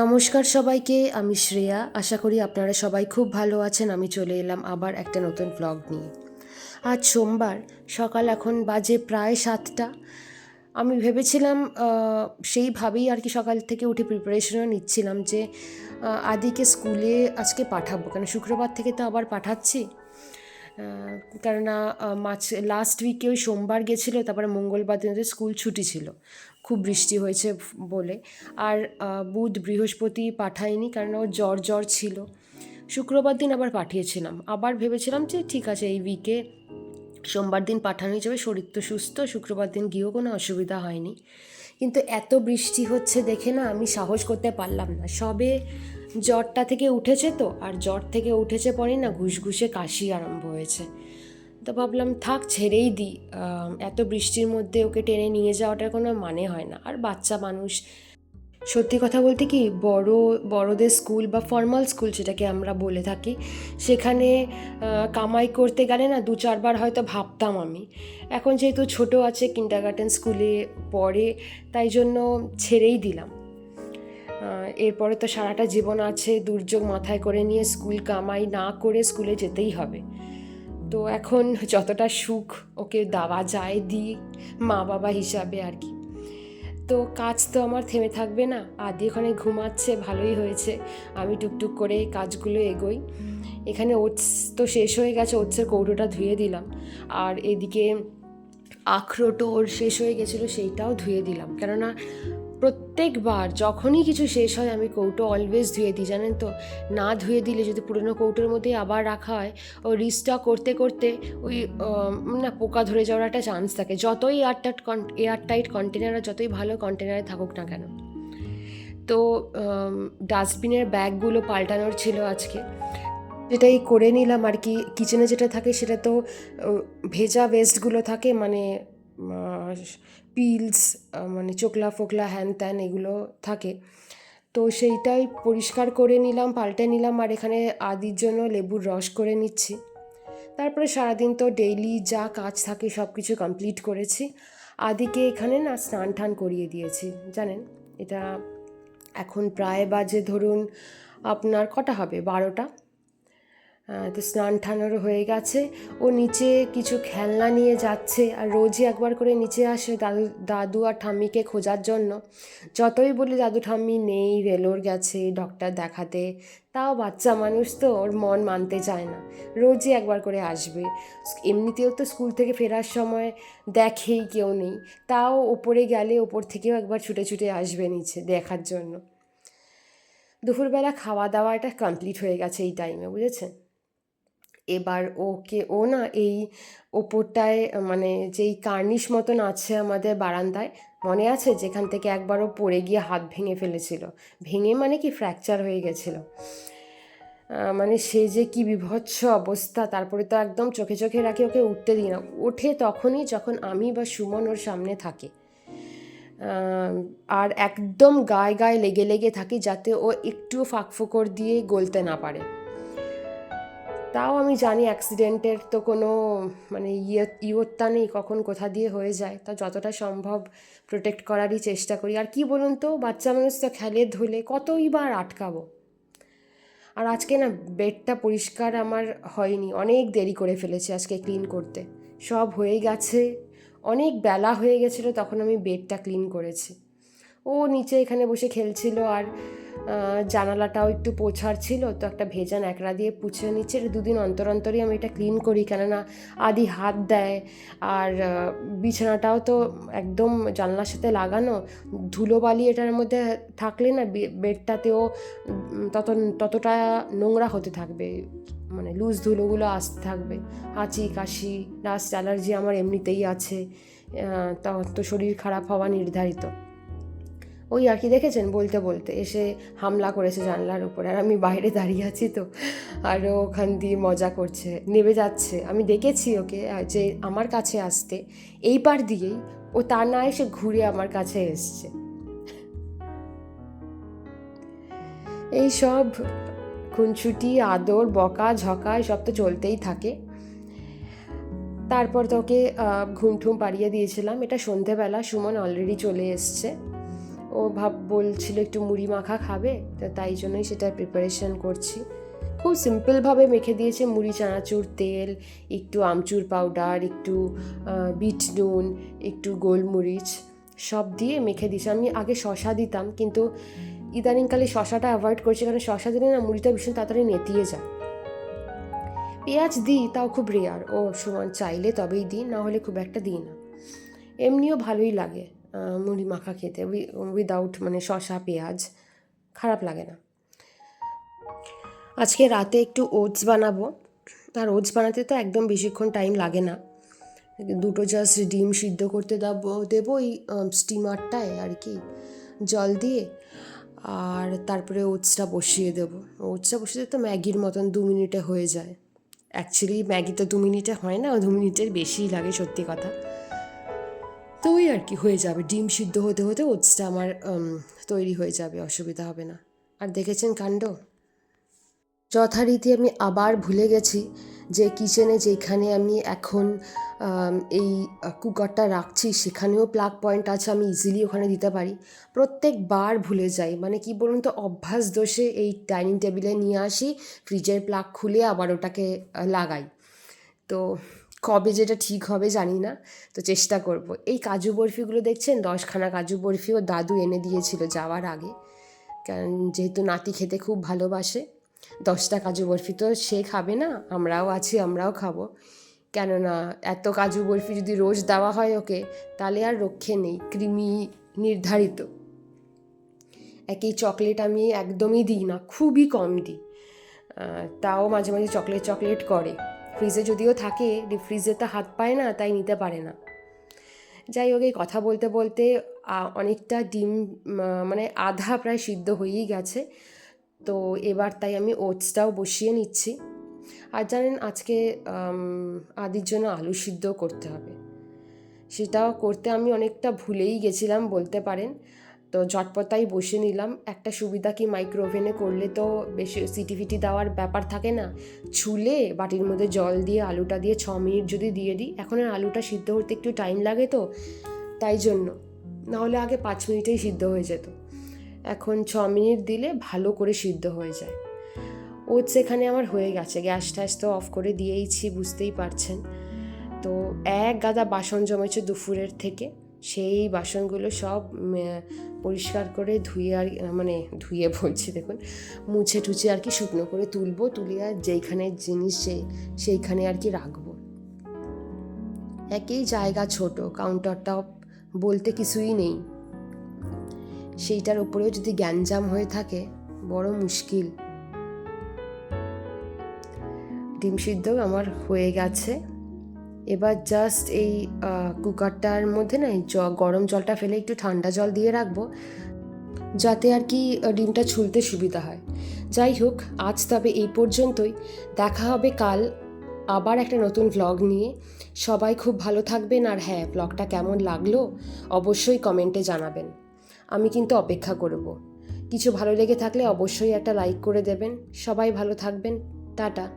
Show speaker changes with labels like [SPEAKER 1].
[SPEAKER 1] নমস্কার সবাইকে, আমি শ্রেয়া। আশা করি আপনারা সবাই খুব ভালো আছেন। আমি চলে এলাম আবার একটা নতুন ব্লগ নিয়ে। আজ সোমবার, সকাল এখন বাজে প্রায় সাতটা। আমি ভেবেছিলাম সেইভাবেই আর কি সকাল থেকে উঠে প্রিপারেশনও নিচ্ছিলাম যে আদিকে স্কুলে আজকে পাঠাবো। কেন, শুক্রবার থেকে তো আবার পাঠাচ্ছি। কেননা মাঝ লাস্ট উইকে ওই সোমবার গেছিল, তারপরে মঙ্গলবার দিন স্কুল ছুটি ছিল। খুব বৃষ্টি হয়েছে বলে। আর বুধ বৃহস্পতি পাঠায়নি কারণ ওর জ্বর জ্বর ছিল। শুক্রবার দিন আবার পাঠিয়েছিলাম। আবার ভেবেছিলাম যে ঠিক আছে, এই উইকে সোমবার দিন পাঠানো যাবে শরীর তো সুস্থ, শুক্রবার দিন গিয়েও কোনো অসুবিধা হয়নি। কিন্তু এত বৃষ্টি হচ্ছে দেখে না আমি সাহস করতে পারলাম না। সবে জ্বরটা থেকে উঠেছে তো, আর জ্বর থেকে উঠেছে পরেই না ঘুষঘুষে কাশি আরম্ভ হয়েছে। তো ভাবলাম, থাক, ছেড়েই দিই। এত বৃষ্টির মধ্যে ওকে টেনে নিয়ে যাওয়াটার কোনো মানে হয় না। আর বাচ্চা মানুষ, সত্যি কথা বলতে কি, বড়, বড়দের স্কুল বা ফর্মাল স্কুল যেটাকে আমরা বলে থাকি, সেখানে কামাই করতে গেলে না দু চারবার হয়তো ভাবতাম আমি। এখন যেহেতু ছোট আছে কিন্ডারগার্টেন স্কুলে পড়ে, তাই জন্য ছেড়েই দিলাম। এরপরে তো সারাটা জীবন আছে, দুর্যোগ মাথায় করে নিয়ে স্কুল কামাই না করে স্কুলে যেতেই হবে। তো এখন যতটা সুখ ওকে দেওয়া যায় দিই মা বাবা হিসাবে আর কি। তো কাজ তো আমার থেমে থাকবে না, আদি ওখানে ঘুমাচ্ছে, ভালোই হয়েছে। আমি টুকটুক করে কাজগুলো এগোই। এখানে ওটস তো শেষ হয়ে গেছে, ওটসের কৌটোটা ধুয়ে দিলাম। আর এদিকে আখরোটও ওর শেষ হয়ে গেছিল, সেইটাও ধুয়ে দিলাম। কেননা প্রত্যেকবার যখনই কিছু শেষ হয়, আমি কৌটো অলওয়েজ ধুয়ে দিই, জানেন তো? না ধুয়ে দিলে যদি পুরনো কৌটোর মধ্যে আবার রাখা হয়, ও রিস্টক করতে করতে ওই না, পোকা ধরে যাওয়ার একটা চান্স থাকে। যতই এয়ারটাইট এয়ারটাইট কন্টেনার যতই ভালো কন্টেনারে থাকুক না কেন। তো ডাস্টবিনের ব্যাগগুলো পাল্টানোর ছিল আজকে। যেটাই করে নিলাম আর কি কিচেনে যেটা থাকে সেটা তো ভেজা ওয়েস্টগুলো থাকে মানে পিলস মানে চোকলা ফোকলা হ্যান ত্যান এগুলো থাকে। তো সেইটাই পরিষ্কার করে নিলাম, পাল্টে নিলাম, আর এখানে আদির জন্য লেবুর রস করে নিচ্ছি। তারপরে সারাদিন তো ডেইলি যা কাজ থাকে সব কিছু কমপ্লিট করেছি। আদিকে এখানে না স্নান টান করিয়ে দিয়েছি, জানেন? এটা এখন প্রায় বাজে ধরুন আপনার কটা হবে? বারোটা? তো স্নান টানোর হয়ে গেছে। ও নিচে কিছু খেলনা নিয়ে যাচ্ছে আর রোজই একবার করে নিচে আসে দাদু দাদু আর ঠাম্মিকে খোঁজার জন্য। যতই বলি, দাদু, ঠাম্মি নেই, রেলোর গেছে ডক্টর দেখাতে। তাও বাচ্চা মানুষ তো, ওর মন মানতে চায় না। রোজই একবার করে আসবে। এমনিতেও তো স্কুল থেকে ফেরার সময় দেখেই কেউ নেই। তাও ওপরে গেলে ওপর থেকেও একবার ছুটে ছুটে আসবে নিচে দেখার জন্য। দুপুরবেলা খাওয়া দাওয়াটা কমপ্লিট হয়ে গেছে এই টাইমে বুঝেছেন? এবার ওকে, ও না এই ওপরটায় মানে যেই কার্নিশ মতন আছে আমাদের বারান্দায়, মনে আছে? যেখান থেকে একবারও পড়ে গিয়ে হাত ভেঙে ফেলেছিল। ভেঙে মানে কি? ফ্র্যাকচার হয়ে গেছিল। মানে সে যে কি বিভৎস অবস্থা, তারপরে তো একদম চোখে চোখে রাখি, ওকে উঠতে দিই না। ওঠে তখনই যখন আমি বা সুমন ওর সামনে থাকে। আর একদম গায়ে গায়ে লেগে লেগে থাকি, যাতে ও একটুও ফাঁক ফোকর দিয়ে গলতে না পারে। তাও আমি জানি অ্যাক্সিডেন্টের তো কোনো মানে ইয়ে ইয়ত্তা নেই কখন কোথা দিয়ে হয়ে যায়। তা যতটা সম্ভব প্রোটেক্ট করারই চেষ্টা করি। আর কি বলুন তো, বাচ্চা মানুষ তো খেলে ধুলে কতই বার আটকাবো। আর আজকে না বেডটা পরিষ্কার আমার হয়নি, অনেক দেরি করে ফেলেছি আজকে ক্লিন করতে। সব হয়ে গেছে, অনেক বেলা হয়ে গেছিল, তখন আমি বেডটা ক্লিন করেছি। ও নিচে এখানে বসে খেলছিল আর জানালাটাও একটু পোছার ছিল, তো একটা ভেজা ন্যাকড়া দিয়ে পুছে নিচ্ছে। দুদিন অন্তর অন্তরই আমি এটা ক্লিন করি, কেননা আদি হাত দেয়। আর বিছানাটাও তো একদম জানলার সাথে লাগানো ধুলোবালি এটার মধ্যে থাকলে না বেডটাতেও তত, ততটা নোংরা হতে থাকবে। মানে লুজ ধুলোগুলো আসতে থাকবে। হাঁচি, কাশি ডাস্ট অ্যালার্জি আমার এমনিতেই আছে। তো শরীর খারাপ হওয়া নির্ধারিত। ওই আর কি দেখেছেন বলতে বলতে? এসে হামলা করেছে জানলার উপরে, আর আমি বাইরে দাঁড়িয়ে আছি তো। আর ওখান দিয়ে মজা করছে নেবে যাচ্ছে। আমি দেখেছি ওকে যে আমার কাছে আসতে এই পার দিয়েই ও তা না এসে ঘুরে আমার কাছে এসছে। এই সব খুনছুটি আদর, বকা, ঝকা, এসব তো চলতেই থাকে। তারপর তোকে ঘুম ঠুম পাড়িয়ে দিয়েছিলাম। এটা সন্ধেবেলা সুমন অলরেডি চলে এসছে। ও ভাব বলছিল একটু মুড়ি মাখা খাবে, তো তাই জন্যই সেটা প্রিপারেশন করছি। খুব সিম্পলভাবে মেখে দিয়েছে, মুড়ি, চানাচুর, তেল, একটু আমচুর পাউডার একটু বিট নুন, একটু গোলমরিচ, সব দিয়ে মেখে দিয়েছে। আমি আগে শশা দিতাম, কিন্তু ইদানিংকালে শশাটা অ্যাভয়েড করছি, কারণ শশা দিলে না মুড়িটা ভীষণ তাড়াতাড়ি নেতিয়ে যায়। পেঁয়াজ দিই, তাও খুব রেয়ার ও সমান চাইলে তবেই দিই, না হলে খুব একটা দিই না। এমনিও ভালোই লাগে। মুড়ি মাখা খেতে উইদাউট মানে শশা পেঁয়াজ, খারাপ লাগে না। আজকে রাতে একটু ওটস বানাবো। আর ওটস বানাতে তো একদম বেশিক্ষণ টাইম লাগে না। দুটো জাস্ট ডিম সিদ্ধ করতে দেবো দেবো ওই স্টিমারটায় আর কি, জল দিয়ে। আর তারপরে ওটসটা বসিয়ে দেবো। ওটসটা বসিয়ে তো ম্যাগির মতন দু মিনিটে হয়ে যায়। অ্যাকচুয়ালি ম্যাগি তো দু মিনিটে হয় না, দু মিনিটের বেশিই লাগে, সত্যি কথা। তো ওই আর কি হয়ে যাবে। ডিম সিদ্ধ হতে হতে ওটসটা আমার তৈরি হয়ে যাবে, অসুবিধা হবে না। আর দেখেছেন কাণ্ড? যথারীতি আমি আবার ভুলে গেছি যে কিচেনে যেখানে আমি এখন এই কুকারটা রাখছি, সেখানেও প্লাগ পয়েন্ট আছে, আমি ইজিলি ওখানে দিতে পারি। প্রত্যেকবার ভুলে যাই। মানে কি বলুন তো, অভ্যাস দোষে এই ডাইনিং টেবিলে নিয়ে আসি, ফ্রিজের প্লাগ খুলে আবার ওটাকে লাগাই। তো কবে যেটা ঠিক হবে জানি না, তো চেষ্টা করব। এই কাজু বরফিগুলো দেখছেন? দশখানা কাজু বরফি ও দাদু এনে দিয়েছিল যাওয়ার আগে। কারণ যেহেতু নাতি খেতে খুব ভালোবাসে, দশটা কাজু বরফি তো সে খাবে না, আমরাও আছি, আমরাও খাব। কেননা এত কাজু বরফি যদি রোজ দেওয়া হয় ওকে, তাহলে আর রক্ষে নেই, কৃমি নির্ধারিত। একই চকলেট আমি একদমই দিই না, খুবই কম দিই। তাও মাঝে মাঝে চকলেট চকলেট করে। ফ্রিজে যদিও থাকে ফ্রিজে তো হাত পায় না, তাই নিতে পারে না। যাই হোক, এই কথা বলতে বলতে অনেকটা ডিম মানে আধা প্রায় সিদ্ধ হয়েই গেছে। তো এবার তাই আমি ওটসটাও বসিয়ে নিচ্ছি। আর জানেন, আজকে আদির জন্য আলু সিদ্ধ করতে হবে। সেটাও করতে আমি অনেকটা ভুলেই গেছিলাম, বলতে পারেন। তো ঝটপটাই বসে নিলাম। একটা সুবিধা কি মাইক্রো ওভেনে করলে তো বেশি সিটি ফিটি দেওয়ার ব্যাপার থাকে না? ছুলে বাটির মধ্যে জল দিয়ে আলুটা দিয়ে ছ মিনিট যদি দিয়ে দিই, এখন আর আলুটা সিদ্ধ হতে একটু টাইম লাগে তো? তাই জন্য। নাহলে আগে পাঁচ মিনিটেই সিদ্ধ হয়ে যেত। এখন ছ মিনিট দিলে ভালো করে সিদ্ধ হয়ে যায়। ওটস এখানে আমার হয়ে গেছে। গ্যাস ট্যাস তো অফ করে দিয়েইছি, বুঝতেই পারছেন। তো এক গাদা বাসন জমেছে দুপুরের থেকে। সেই বাসনগুলো সব পরিষ্কার করে ধুয়ে আর মানে ধুয়ে বলছি দেখুন, মুছে টুছে আর কি শুকনো করে তুলবো, তুলে আর যেইখানে জিনিস সেই সেইখানে আর কি রাখব। একই জায়গা ছোট কাউন্টার টপ বলতে কিছুই নেই। সেইটার উপরেও যদি গ্যাঞ্জাম হয়ে থাকে, বড় মুশকিল। ডিম সিদ্ধ আমার হয়ে গেছে। এবার জাস্ট এই কুকারটার মধ্যে না জ- গরম জলটা ফেলে একটু ঠান্ডা জল দিয়ে রাখব, যাতে আর কি ডিমটা ছুলতে সুবিধা হয়। যাই হোক, আজ তবে এই পর্যন্তই। দেখা হবে কাল আবার একটা নতুন ভ্লগ নিয়ে। সবাই খুব ভালো থাকবেন আর হ্যাঁ ভ্লগটা কেমন লাগল অবশ্যই কমেন্টে জানাবেন। আমি কিন্তু অপেক্ষা করব। কিছু ভালো লেগে থাকলে অবশ্যই একটা লাইক করে দেবেন। সবাই ভালো থাকবেন। টাটা।